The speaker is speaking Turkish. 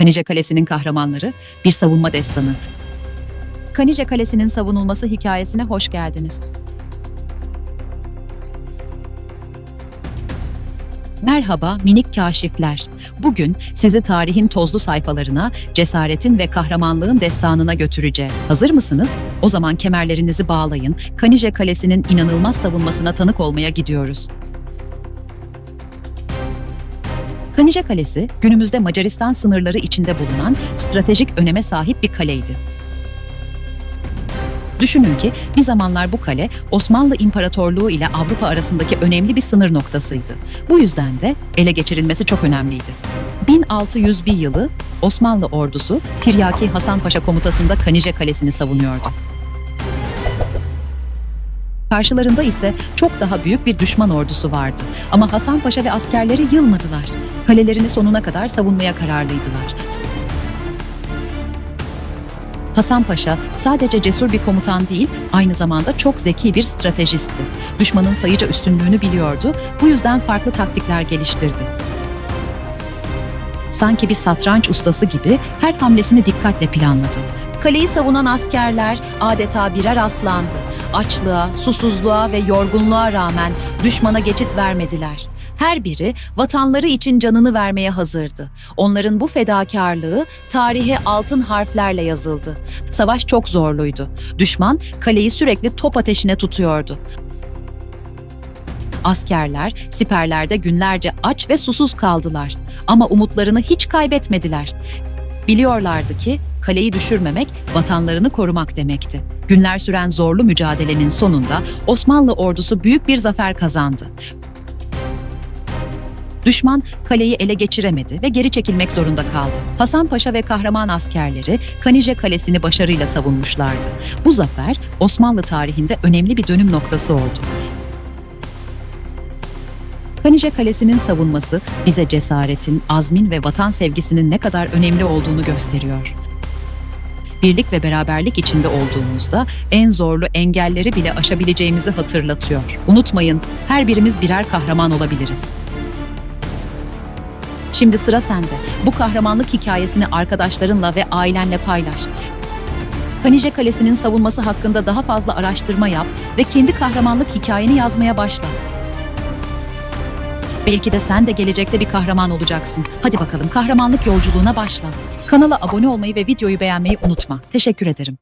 Kanice Kalesi'nin kahramanları bir savunma destanı. Kanice Kalesi'nin savunulması hikayesine hoş geldiniz. Merhaba minik kaşifler. Bugün sizi tarihin tozlu sayfalarına, cesaretin ve kahramanlığın destanına götüreceğiz. Hazır mısınız? O zaman kemerlerinizi bağlayın. Kanice Kalesi'nin inanılmaz savunmasına tanık olmaya gidiyoruz. Kanice Kalesi, günümüzde Macaristan sınırları içinde bulunan stratejik öneme sahip bir kaleydi. Düşünün ki bir zamanlar bu kale Osmanlı İmparatorluğu ile Avrupa arasındaki önemli bir sınır noktasıydı. Bu yüzden de ele geçirilmesi çok önemliydi. 1601 yılı Osmanlı ordusu Tiryaki Hasan Paşa komutasında Kanice Kalesi'ni savunuyordu. Karşılarında ise çok daha büyük bir düşman ordusu vardı. Ama Hasan Paşa ve askerleri yılmadılar. Kalelerini sonuna kadar savunmaya kararlıydılar. Hasan Paşa sadece cesur bir komutan değil, aynı zamanda çok zeki bir stratejisti. Düşmanın sayıca üstünlüğünü biliyordu, bu yüzden farklı taktikler geliştirdi. Sanki bir satranç ustası gibi her hamlesini dikkatle planladı. Kaleyi savunan askerler adeta birer aslandı. Açlığa, susuzluğa ve yorgunluğa rağmen düşmana geçit vermediler. Her biri vatanları için canını vermeye hazırdı. Onların bu fedakarlığı tarihe altın harflerle yazıldı. Savaş çok zorluydu. Düşman kaleyi sürekli top ateşine tutuyordu. Askerler siperlerde günlerce aç ve susuz kaldılar ama umutlarını hiç kaybetmediler. Biliyorlardı ki kaleyi düşürmemek vatanlarını korumak demekti. Günler süren zorlu mücadelenin sonunda Osmanlı ordusu büyük bir zafer kazandı. Düşman kaleyi ele geçiremedi ve geri çekilmek zorunda kaldı. Hasan Paşa ve kahraman askerleri Kanice Kalesi'ni başarıyla savunmuşlardı. Bu zafer Osmanlı tarihinde önemli bir dönüm noktası oldu. Kanice Kalesi'nin savunması bize cesaretin, azmin ve vatan sevgisinin ne kadar önemli olduğunu gösteriyor. Birlik ve beraberlik içinde olduğumuzda en zorlu engelleri bile aşabileceğimizi hatırlatıyor. Unutmayın, her birimiz birer kahraman olabiliriz. Şimdi sıra sende. Bu kahramanlık hikayesini arkadaşlarınla ve ailenle paylaş. Kanice Kalesi'nin savunması hakkında daha fazla araştırma yap ve kendi kahramanlık hikayeni yazmaya başla. Belki de sen de gelecekte bir kahraman olacaksın. Hadi bakalım kahramanlık yolculuğuna başla. Kanala abone olmayı ve videoyu beğenmeyi unutma. Teşekkür ederim.